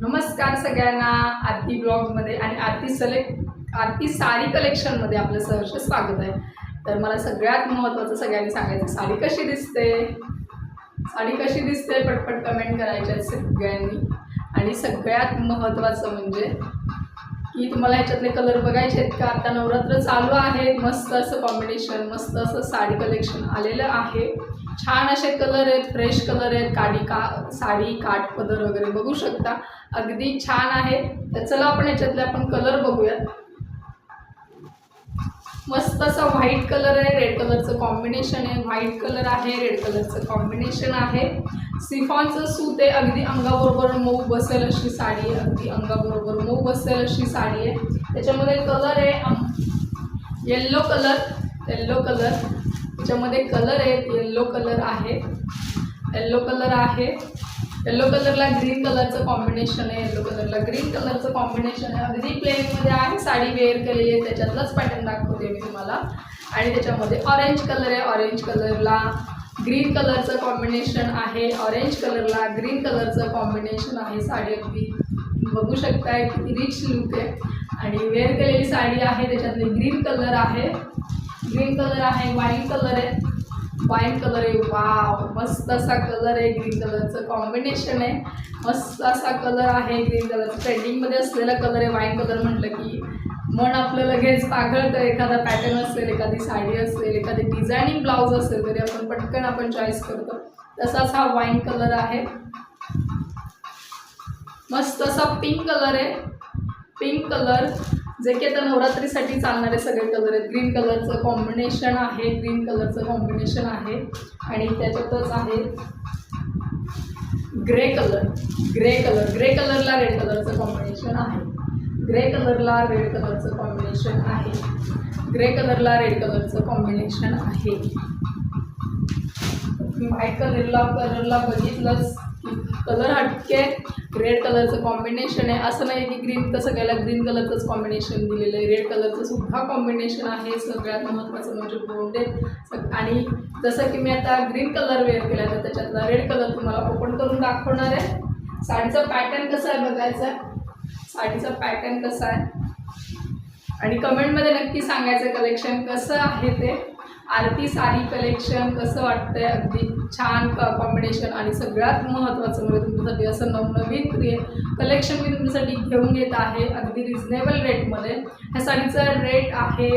नमस्कार सगळ्यांना आरती ब्लॉगमध्ये आणि आरती सलेक्ट आरती साडी कलेक्शनमध्ये आपलं सहर्ष स्वागत आहे. तर मला सगळ्यात महत्त्वाचं सगळ्यांनी सांगायचं साडी कशी दिसते? साडी कशी दिसते? पटपट कमेंट करायच्या सगळ्यांनी. आणि सगळ्यात महत्त्वाचं म्हणजे की तुम्हाला ह्याच्यातले कलर बघायचे आहेत का? आता नवरात्र चालू आहे मस्त असं कॉम्बिनेशन मस्त असं साडी कलेक्शन आलेलं आहे. छान असे कलर आहेत फ्रेश कलर आहेत काडी का साडी काठ पदर वगैरे बघू शकता. अगदी छान आहे. तर चला आपण याच्यातले आपण कलर बघूयात. मस्त असा व्हाईट कलर आहे रेड कलरचं कॉम्बिनेशन आहे. व्हाईट कलर आहे रेड कलरचं कॉम्बिनेशन आहे. सिफॉनचं सूत आहे अगदी अंगाबरोबर मऊ बसेल अशी साडी आहे. अगदी अंगाबरोबर मऊ बसेल अशी साडी आहे. त्याच्यामध्ये कलर आहे येल्लो कलर येल्लो कलर. त्याच्यामध्ये कलर आहेत येल्लो कलर आहे. येल्लो कलर आहे. येल्लो कलरला ग्रीन कलरचं कॉम्बिनेशन आहे येल्लो कलरला ग्रीन कलरचं कॉम्बिनेशन आहे. अगदी प्लेनमध्ये आहे साडी वेअर केलेली आहे त्याच्यातलाच पॅटर्न दाखवते मी तुम्हाला. आणि त्याच्यामध्ये ऑरेंज कलर आहे ऑरेंज कलरला ग्रीन कलरचं कॉम्बिनेशन आहे ऑरेंज कलरला ग्रीन कलरचं कॉम्बिनेशन आहे साडी. अगदी बघू शकताय किती रिच लुक आहे. आणि वेअर केलेली साडी आहे त्याच्यातले ग्रीन कलर आहे. ग्रीन कलर आहे वाईन कलर आहे. वाईन कलर आहे वाव मस्त असा कलर आहे ग्रीन कलरचं कॉम्बिनेशन आहे. मस्त असा कलर आहे ग्रीन कलरचं ट्रेंडिंगमध्ये असलेला कलर आहे वाईन कलर म्हटलं की मन आपलं लगेच पाघळतं एखादा पॅटर्न असेल एखादी साडी असेल एखादी डिझायनिंग ब्लाऊज असेल तरी आपण पटकन आपण चॉईस करतो. तसाच हा वाईन कलर आहे. मस्त असा पिंक कलर आहे. पिंक कलर जे की आता नवरात्रीसाठी चालणारे सगळे कलर आहेत. ग्रीन कलरचं कॉम्बिनेशन आहे ग्रीन कलरचं कॉम्बिनेशन आहे. आणि त्याच्यातच आहे grey colour grey colour grey कलरला red कलरचं कॉम्बिनेशन आहे. ग्रे कलरला रेड कलरचं कॉम्बिनेशन आहे. ग्रे कलरला रेड कलरचं कॉम्बिनेशन आहे. व्हाईट कलरला कलरला बघितलंच कलर हटके रेड कलरचं कॉम्बिनेशन आहे. असं नाही की ग्रीन तर सगळ्याला ग्रीन कलरचंच कॉम्बिनेशन दिलेलं आहे. रेड कलरचं सुद्धा कॉम्बिनेशन आहे. सगळ्यात महत्त्वाचं म्हणजे बोंडे आणि जसं की मी आता ग्रीन कलर वेअर केला तर त्याच्यातला रेड कलर तुम्हाला ओपन करून दाखवणार आहे. साडीचा पॅटर्न कसा आहे बघायचा? साडीचा पॅटर्न कसा आहे? आणि कमेंटमध्ये नक्की सांगायचं कलेक्शन कसं आहे ते. आरती साडी कलेक्शन कसं वाटतंय? अगदी छान कॉम्बिनेशन आणि सगळ्यात महत्त्वाचं म्हणजे तुमच्यासाठी असं नवनवीन क्रिए कलेक्शन मी तुमच्यासाठी घेऊन येत आहे अगदी रिजनेबल रेटमध्ये ह्या साडीचा रेट आहे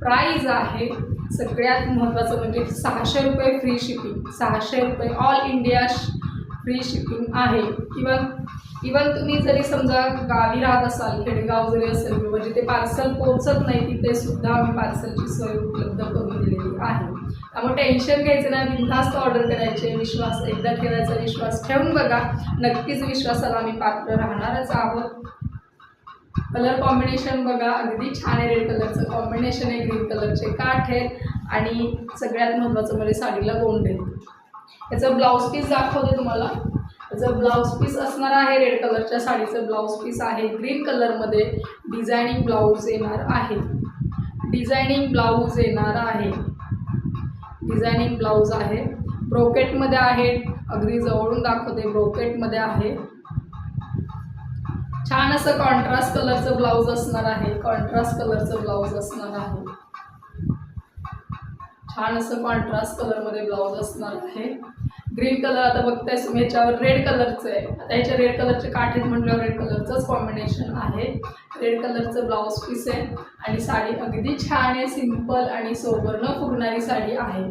प्राईज आहे. सगळ्यात महत्त्वाचं म्हणजे सहाशे रुपये फ्री शिपिंग सहाशे रुपये ऑल इंडिया फ्री शिपिंग आहे. किंवा इवन तुम्ही जरी समजा गावी राहत असाल खेडेगाव जरी असेल किंवा जिथे पार्सल पोहोचत नाही तिथे सुद्धा आम्ही पार्सलची सोय उपलब्ध त्यामुळे टेन्शन घ्यायचं नाही बिनधास्त ऑर्डर करायचे विश्वास एकदा ठेवायचा विश्वास ठेवून बघा. नक्कीच विश्वासाला आम्ही पात्र राहणारच आहोत. कलर कॉम्बिनेशन बघा अगदी छान आहे रेड कलरचं कॉम्बिनेशन आहे ग्रीन कलरचे काठ आहेत आणि सगळ्यात महत्त्वाचं म्हणजे साडीला गोंड आहे याचं ब्लाऊज पीस दाखवते तुम्हाला. त्याचं ब्लाऊज पीस असणार आहे रेड कलरच्या साडीचं ब्लाऊज पीस आहे. ग्रीन कलरमध्ये डिझायनिंग ब्लाऊज येणार आहे. डिझायनिंग ब्लाऊज येणार आहे. डिझायनिंग ब्लाऊज आहे. ब्रोकेटमध्ये आहे. अगदी जवळून दाखवते ब्रोकेटमध्ये आहे. छान असं कॉन्ट्रास्ट कलरचं ब्लाऊज असणार आहे. कॉन्ट्रास्ट कलरचं ब्लाऊज असणार आहे. छान असं कॉन्ट्रास्ट कलरमध्ये ब्लाऊज असणार आहे. ग्रीन कलर आता बघताय तुम्ही याच्यावर रेड कलरचं आहे. आता ह्याच्या रेड कलरचे काठ आहेत म्हटल्यावर रेड कलरचंच कॉम्बिनेशन आहे. रेड कलरचं ब्लाऊज पीस आहे आणि साडी अगदी छान आहे सिंपल आणि सोबर न फुगणारी साडी आहे.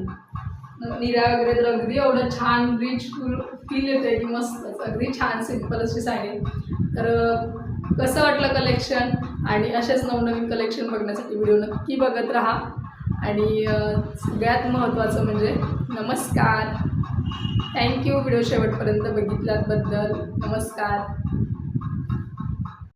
निऱ्या वगैरे तर अगदी एवढं छान रिच फुल फील येते की मस्तच. अगदी छान सिंपल अशी साडी तर कसं वाटलं कलेक्शन आणि असेच नवनवीन कलेक्शन बघण्यासाठी व्हिडिओ नक्की बघत राहा. आणि सगळ्यात महत्त्वाचं म्हणजे नमस्कार. थँक्यू व्हिडिओ शेवटपर्यंत बघितल्याबद्दल नमस्कार.